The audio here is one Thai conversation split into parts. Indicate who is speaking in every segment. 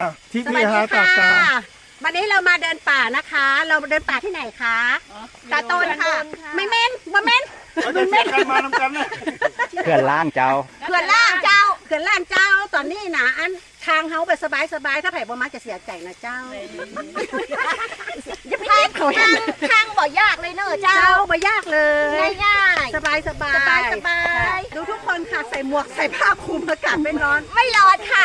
Speaker 1: อะทิพ
Speaker 2: ส
Speaker 1: ย์
Speaker 2: วั
Speaker 1: นี่
Speaker 2: ส
Speaker 1: ฮะ
Speaker 2: ดี
Speaker 1: ปากกา
Speaker 2: ค่ะวันนี้เรามาเดินป่านะคะ เราเดินป่าที่ไหนคะตาต้นค่ะ ไม่เม้นบ่เม้น
Speaker 1: เขาจะเชียร์กันมาทำกันนะ
Speaker 3: เพื่อนล่างเจ้า
Speaker 2: เขื่อนล่างเจ้าเขื่อนล่างเจ้าตอนนี้นะอันทางเฮาไปสบายสบายๆถ้าไผ่บ่มาจะเสียใจนะเจ้าอย่าไปเล่นเขาทาง
Speaker 4: ทางบ่ยากเลยเนอะเจ้า
Speaker 2: เจ้าบ่ยากเลย
Speaker 4: ง่าย
Speaker 2: สบายสบาย
Speaker 4: สบายสบาย
Speaker 2: ดูทุกคนค่ะใส่หมวกใส่ผ้าคลุมอากาศไม่ร้อน
Speaker 4: ๆ ไม่ร้อนค่ะ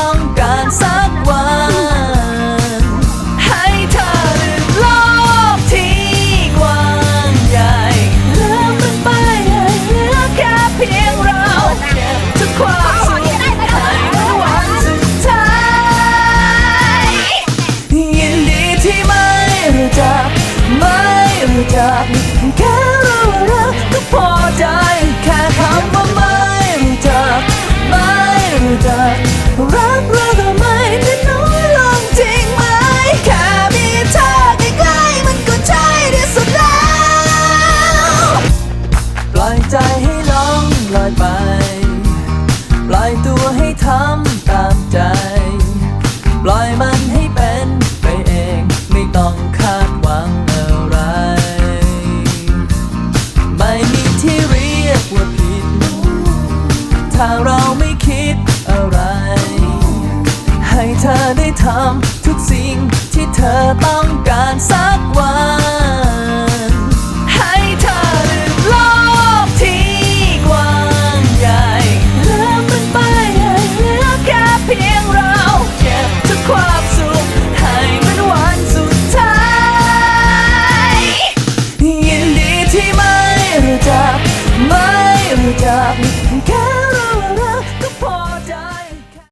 Speaker 5: ำทุกสิ่งที่เธอต้องการสักวันให้เธอลืมโลกที่กว้างใหญ่เลืมมันไปให้เหลือแค่เพียงเราเก็บทุกความสุขให้มันวันสุดท้ายยินดีที่ไม่รู้จักไม่รู้จักแค่